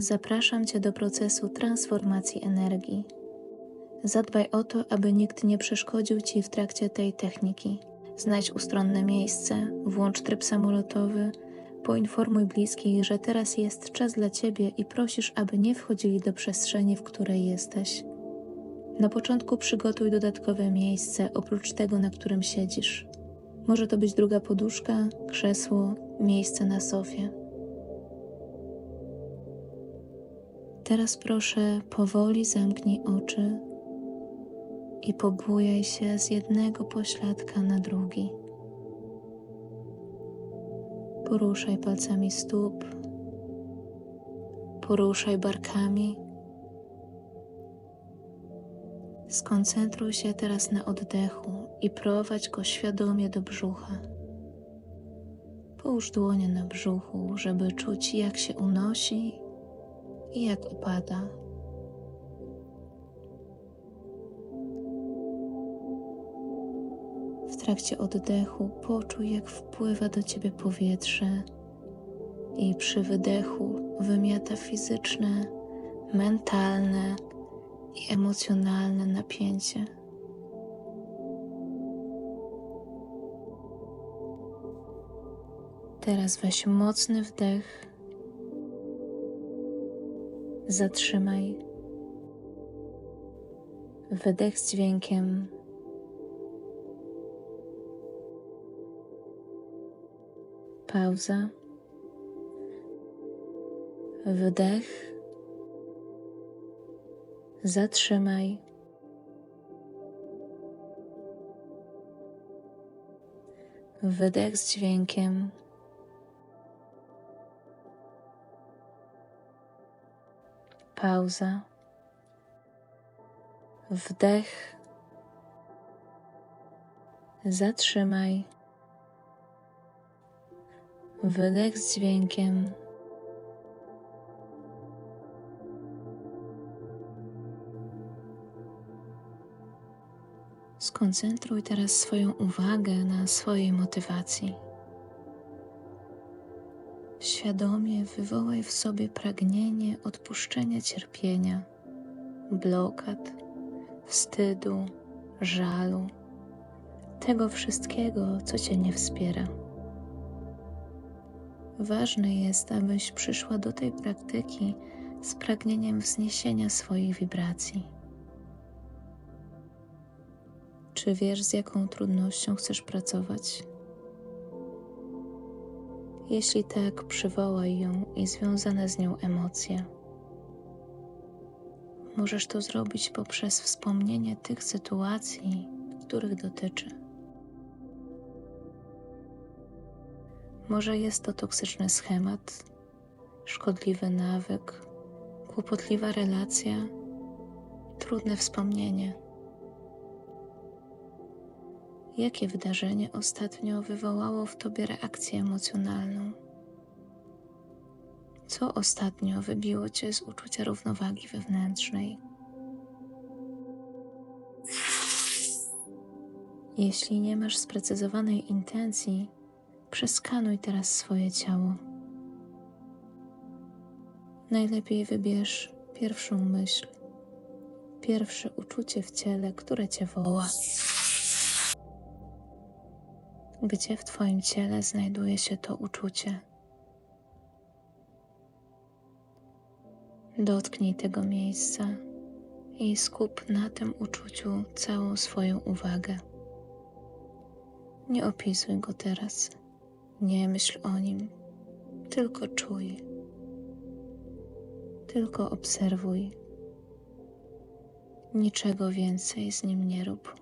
Zapraszam Cię do procesu transformacji energii. Zadbaj o to, aby nikt nie przeszkodził Ci w trakcie tej techniki. Znajdź ustronne miejsce, włącz tryb samolotowy, poinformuj bliskich, że teraz jest czas dla Ciebie i prosisz, aby nie wchodzili do przestrzeni, w której jesteś. Na początku przygotuj dodatkowe miejsce oprócz tego, na którym siedzisz. Może to być druga poduszka, krzesło, miejsce na sofie. Teraz proszę, powoli zamknij oczy i pobujaj się z jednego pośladka na drugi. Poruszaj palcami stóp, poruszaj barkami. Skoncentruj się teraz na oddechu i prowadź go świadomie do brzucha. Połóż dłonie na brzuchu, żeby czuć, jak się unosi i jak opada. W trakcie oddechu poczuj, jak wpływa do ciebie powietrze i przy wydechu wymiata fizyczne, mentalne i emocjonalne napięcie. Teraz weź mocny wdech. Zatrzymaj. Wydech z dźwiękiem. Pauza. Wdech. Zatrzymaj. Wydech z dźwiękiem. Pauza. Wdech. Zatrzymaj. Wydech z dźwiękiem. Skoncentruj teraz swoją uwagę na swojej motywacji. Świadomie wywołaj w sobie pragnienie odpuszczenia cierpienia, blokad, wstydu, żalu, tego wszystkiego, co Cię nie wspiera. Ważne jest, abyś przyszła do tej praktyki z pragnieniem wzniesienia swoich wibracji. Czy wiesz, z jaką trudnością chcesz pracować? Jeśli tak, przywołaj ją i związane z nią emocje. Możesz to zrobić poprzez wspomnienie tych sytuacji, których dotyczy. Może jest to toksyczny schemat, szkodliwy nawyk, kłopotliwa relacja, trudne wspomnienie. Jakie wydarzenie ostatnio wywołało w tobie reakcję emocjonalną? Co ostatnio wybiło cię z uczucia równowagi wewnętrznej? Jeśli nie masz sprecyzowanej intencji, Przeskanuj teraz swoje ciało. Najlepiej wybierz pierwszą myśl, pierwsze uczucie w ciele, które cię woła. Gdzie w Twoim ciele znajduje się to uczucie? Dotknij tego miejsca i skup na tym uczuciu całą swoją uwagę. Nie opisuj go teraz. Nie myśl o nim, tylko czuj, tylko obserwuj. Niczego więcej z nim nie rób.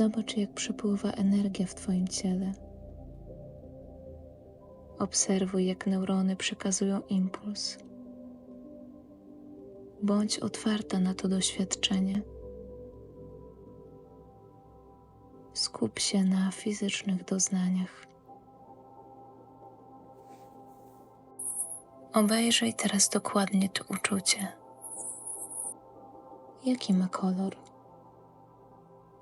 Zobacz, jak przepływa energia w Twoim ciele. Obserwuj, jak neurony przekazują impuls. Bądź otwarta na to doświadczenie. Skup się na fizycznych doznaniach. Obejrzyj teraz dokładnie to uczucie. Jaki ma kolor?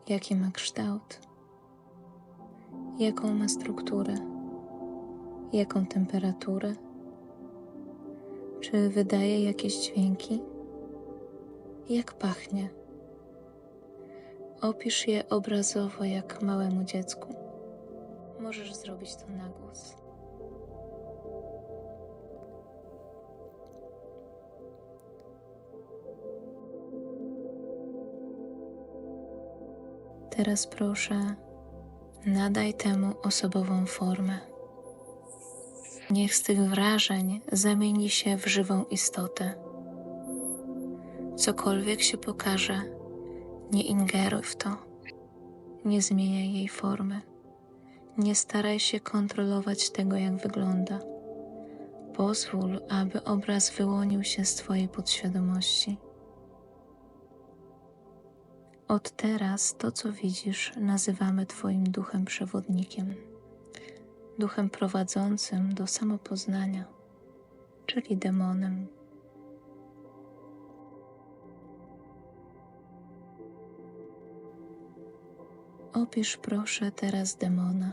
Jaki ma kształt? Jaką ma strukturę? Jaką temperaturę? Czy wydaje jakieś dźwięki? Jak pachnie? Opisz je obrazowo jak małemu dziecku. Możesz zrobić to na głos. Teraz proszę, nadaj temu osobową formę. Niech z tych wrażeń zamieni się w żywą istotę. Cokolwiek się pokaże, nie ingeruj w to, nie zmieniaj jej formy, nie staraj się kontrolować tego, jak wygląda. Pozwól, aby obraz wyłonił się z Twojej podświadomości. Od teraz to, co widzisz, nazywamy Twoim duchem przewodnikiem, duchem prowadzącym do samopoznania, czyli demonem. Opisz proszę teraz demona.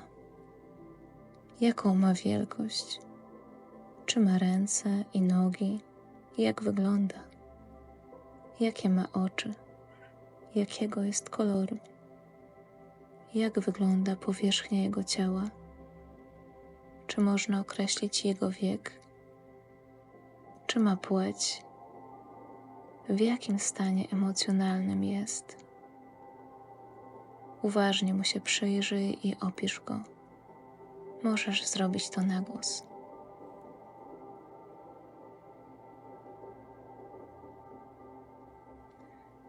Jaką ma wielkość? Czy ma ręce i nogi? Jak wygląda? Jakie ma oczy? Jakiego jest koloru, jak wygląda powierzchnia jego ciała, czy można określić jego wiek, czy ma płeć, w jakim stanie emocjonalnym jest. Uważnie mu się przyjrzyj i opisz go. Możesz zrobić to na głos.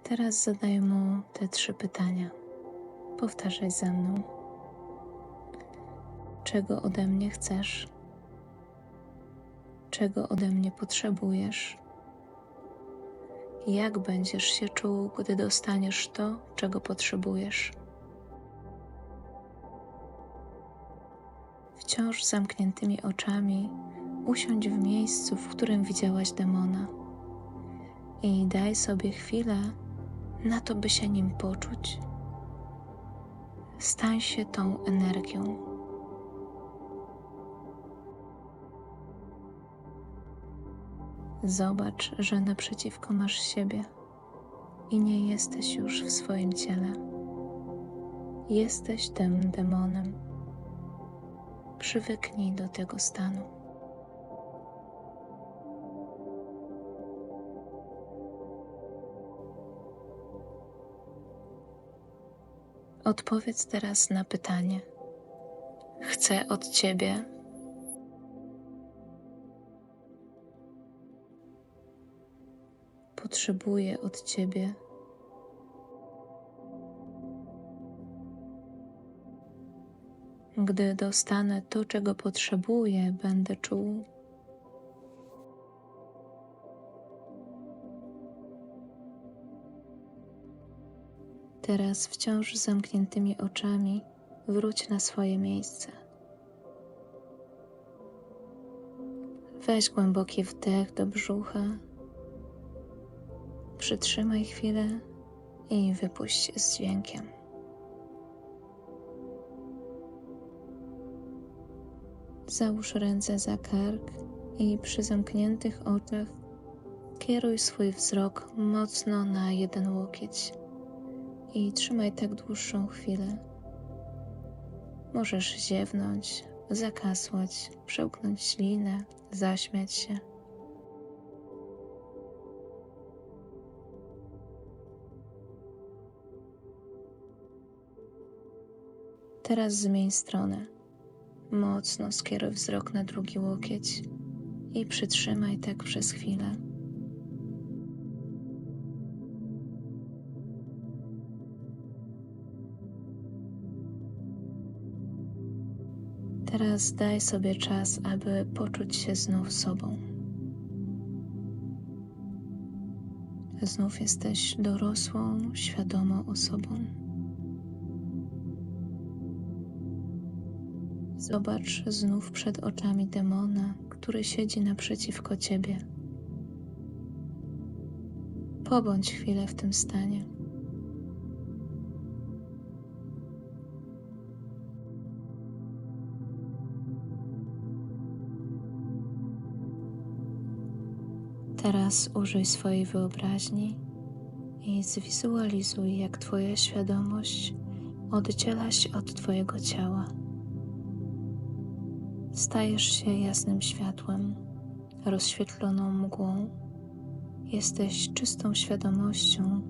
Teraz zadaj mu te trzy pytania. Powtarzaj ze mną. Czego ode mnie chcesz? Czego ode mnie potrzebujesz? Jak będziesz się czuł, gdy dostaniesz to, czego potrzebujesz? Wciąż zamkniętymi oczami usiądź w miejscu, w którym widziałaś demona i daj sobie chwilę na to, by się nim poczuć. Stań się tą energią. Zobacz, że naprzeciwko masz siebie i nie jesteś już w swoim ciele. Jesteś tym demonem. Przywyknij do tego stanu. Odpowiedz teraz na pytanie. Chcę od Ciebie. Potrzebuję od Ciebie. Gdy dostanę to, czego potrzebuję, będę czuł Teraz wciąż zamkniętymi oczami wróć na swoje miejsce. Weź głęboki wdech do brzucha. Przytrzymaj chwilę i wypuść z dźwiękiem. Załóż ręce za kark i przy zamkniętych oczach kieruj swój wzrok mocno na jeden łokieć i trzymaj tak dłuższą chwilę. Możesz ziewnąć, zakasłać, przełknąć ślinę, zaśmiać się. Teraz zmień stronę. Mocno skieruj wzrok na drugi łokieć i przytrzymaj tak przez chwilę. Teraz daj sobie czas, aby poczuć się znów sobą. Znów jesteś dorosłą, świadomą osobą. Zobacz znów przed oczami demona, który siedzi naprzeciwko ciebie. Pobądź chwilę w tym stanie. Teraz użyj swojej wyobraźni i zwizualizuj, jak Twoja świadomość oddziela się od Twojego ciała. Stajesz się jasnym światłem, rozświetloną mgłą. Jesteś czystą świadomością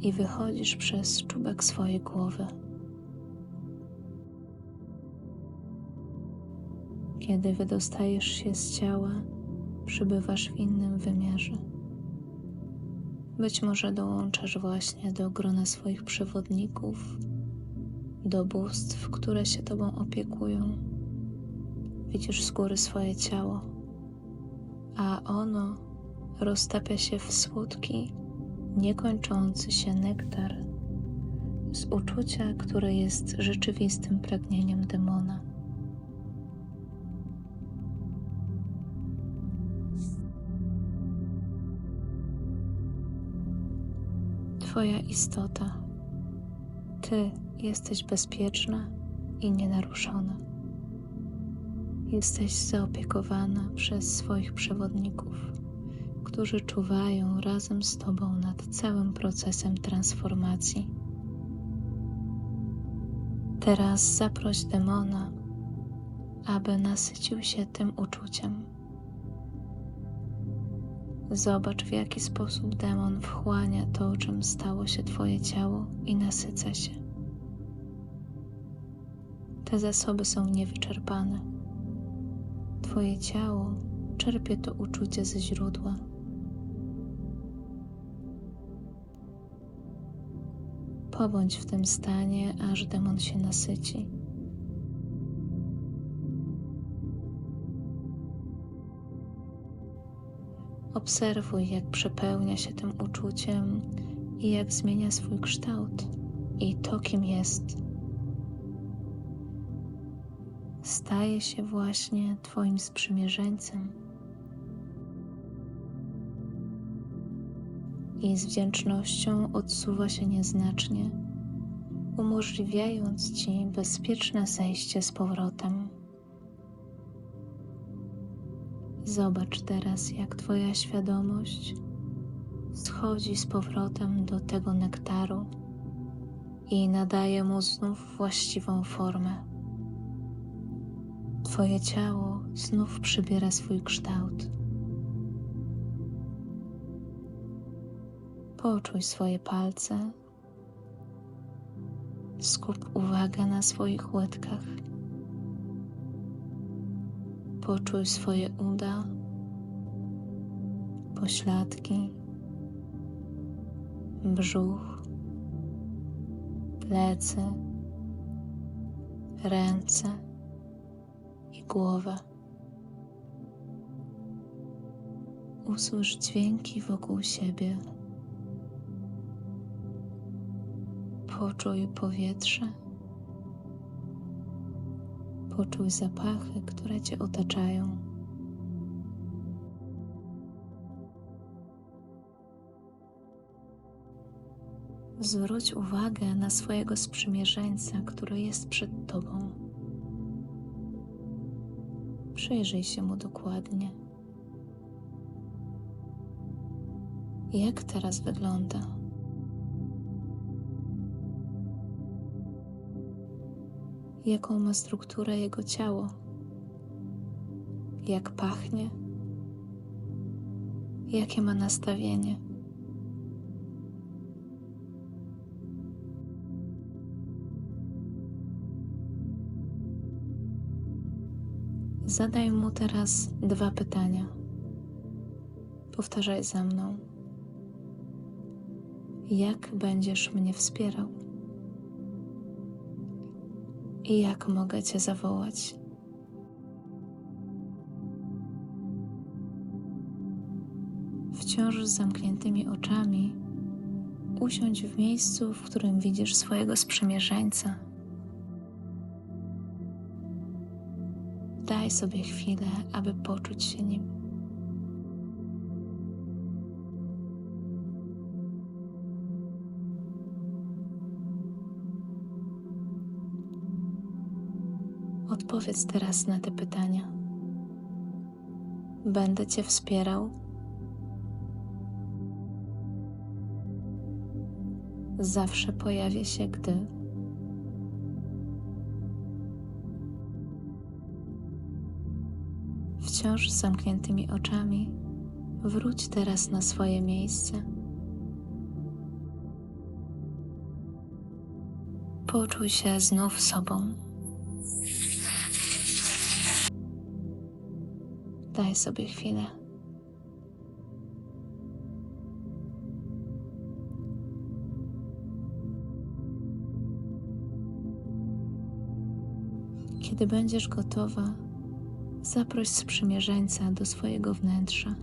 i wychodzisz przez czubek swojej głowy. Kiedy wydostajesz się z ciała, przybywasz w innym wymiarze. Być może dołączasz właśnie do grona swoich przewodników, do bóstw, które się Tobą opiekują. Widzisz z góry swoje ciało, a ono roztapia się w słodki, niekończący się nektar z uczucia, które jest rzeczywistym pragnieniem demona. Twoja istota. Ty jesteś bezpieczna i nienaruszona. Jesteś zaopiekowana przez swoich przewodników, którzy czuwają razem z Tobą nad całym procesem transformacji. Teraz zaproś demona, aby nasycił się tym uczuciem Zobacz, w jaki sposób demon wchłania to, czym stało się Twoje ciało i nasyca się. Te zasoby są niewyczerpane. Twoje ciało czerpie to uczucie ze źródła. Pobądź w tym stanie, aż demon się nasyci. Obserwuj, jak przepełnia się tym uczuciem i jak zmienia swój kształt i to, kim jest. Staje się właśnie Twoim sprzymierzeńcem. I z wdzięcznością odsuwa się nieznacznie, umożliwiając Ci bezpieczne zejście z powrotem. Zobacz teraz, jak Twoja świadomość schodzi z powrotem do tego nektaru i nadaje mu znów właściwą formę. Twoje ciało znów przybiera swój kształt. Poczuj swoje palce, skup uwagę na swoich łydkach Poczuj swoje uda, pośladki, brzuch, plecy, ręce i głowę. Usłysz dźwięki wokół siebie. Poczuj powietrze. Poczuj zapachy, które Cię otaczają. Zwróć uwagę na swojego sprzymierzeńca, który jest przed Tobą. Przyjrzyj się mu dokładnie. Jak teraz wygląda? Jaką ma strukturę jego ciało, jak pachnie, jakie ma nastawienie. Zadaj mu teraz dwa pytania. Powtarzaj za mną. Jak będziesz mnie wspierał? I jak mogę Cię zawołać. Wciąż z zamkniętymi oczami usiądź w miejscu, w którym widzisz swojego sprzymierzeńca. Daj sobie chwilę, aby poczuć się nim. Odpowiedz teraz na te pytania. Będę Cię wspierał. Zawsze pojawię się, gdy wciąż z zamkniętymi oczami wróć teraz na swoje miejsce. Poczuj się znów sobą. Daj sobie chwilę. Kiedy będziesz gotowa, zaproś sprzymierzeńca do swojego wnętrza.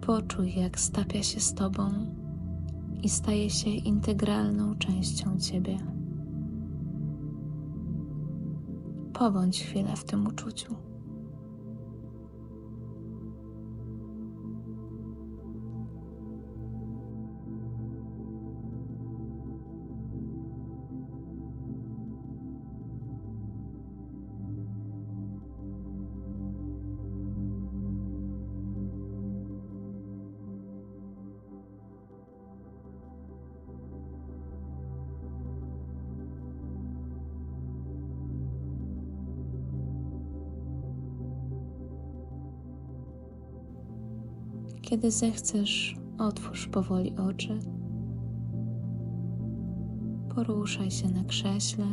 Poczuj, jak stapia się z Tobą i staje się integralną częścią Ciebie. Pobądź chwilę w tym uczuciu. Kiedy zechcesz, otwórz powoli oczy. Poruszaj się na krześle,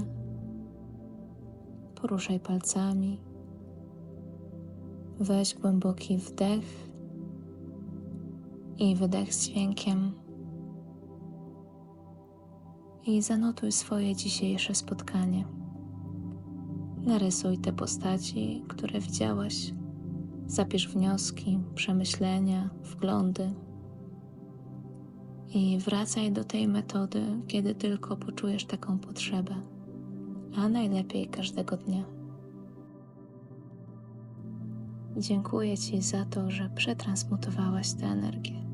poruszaj palcami. Weź głęboki wdech i wydech z dźwiękiem. I zanotuj swoje dzisiejsze spotkanie. Narysuj te postaci, które widziałaś. Zapisz wnioski, przemyślenia, wglądy i wracaj do tej metody, kiedy tylko poczujesz taką potrzebę, a najlepiej każdego dnia. Dziękuję Ci za to, że przetransmutowałaś tę energię.